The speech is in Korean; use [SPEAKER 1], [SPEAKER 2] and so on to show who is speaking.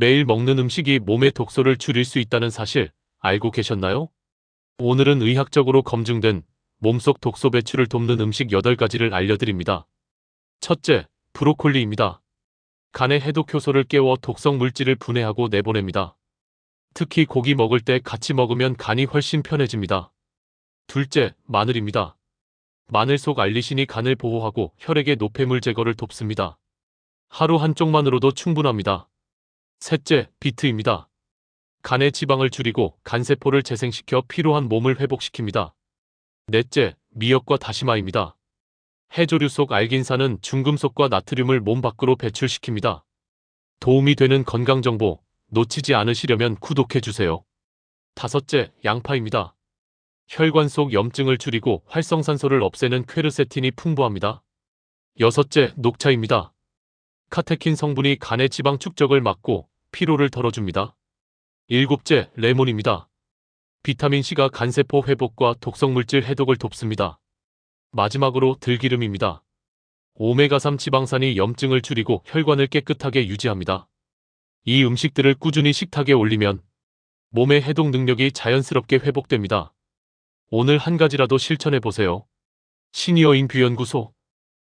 [SPEAKER 1] 매일 먹는 음식이 몸의 독소를 줄일 수 있다는 사실 알고 계셨나요? 오늘은 의학적으로 검증된 몸속 독소 배출을 돕는 음식 8가지를 알려드립니다. 첫째, 브로콜리입니다. 간의 해독 효소를 깨워 독성 물질을 분해하고 내보냅니다. 특히 고기 먹을 때 같이 먹으면 간이 훨씬 편해집니다. 둘째, 마늘입니다. 마늘 속 알리신이 간을 보호하고 혈액의 노폐물 제거를 돕습니다. 하루 한쪽만으로도 충분합니다. 셋째, 비트입니다. 간의 지방을 줄이고 간세포를 재생시켜 피로한 몸을 회복시킵니다. 넷째, 미역과 다시마입니다. 해조류 속 알긴산은 중금속과 나트륨을 몸 밖으로 배출시킵니다. 도움이 되는 건강정보 놓치지 않으시려면 구독해주세요. 다섯째, 양파입니다. 혈관 속 염증을 줄이고 활성산소를 없애는 퀘르세틴이 풍부합니다. 여섯째, 녹차입니다. 카테킨 성분이 간의 지방 축적을 막고 피로를 덜어줍니다. 일곱째, 레몬입니다. 비타민C가 간세포 회복과 독성물질 해독을 돕습니다. 마지막으로 들기름입니다. 오메가3 지방산이 염증을 줄이고 혈관을 깨끗하게 유지합니다. 이 음식들을 꾸준히 식탁에 올리면 몸의 해독 능력이 자연스럽게 회복됩니다. 오늘 한 가지라도 실천해 보세요. 시니어 인 뷰연구소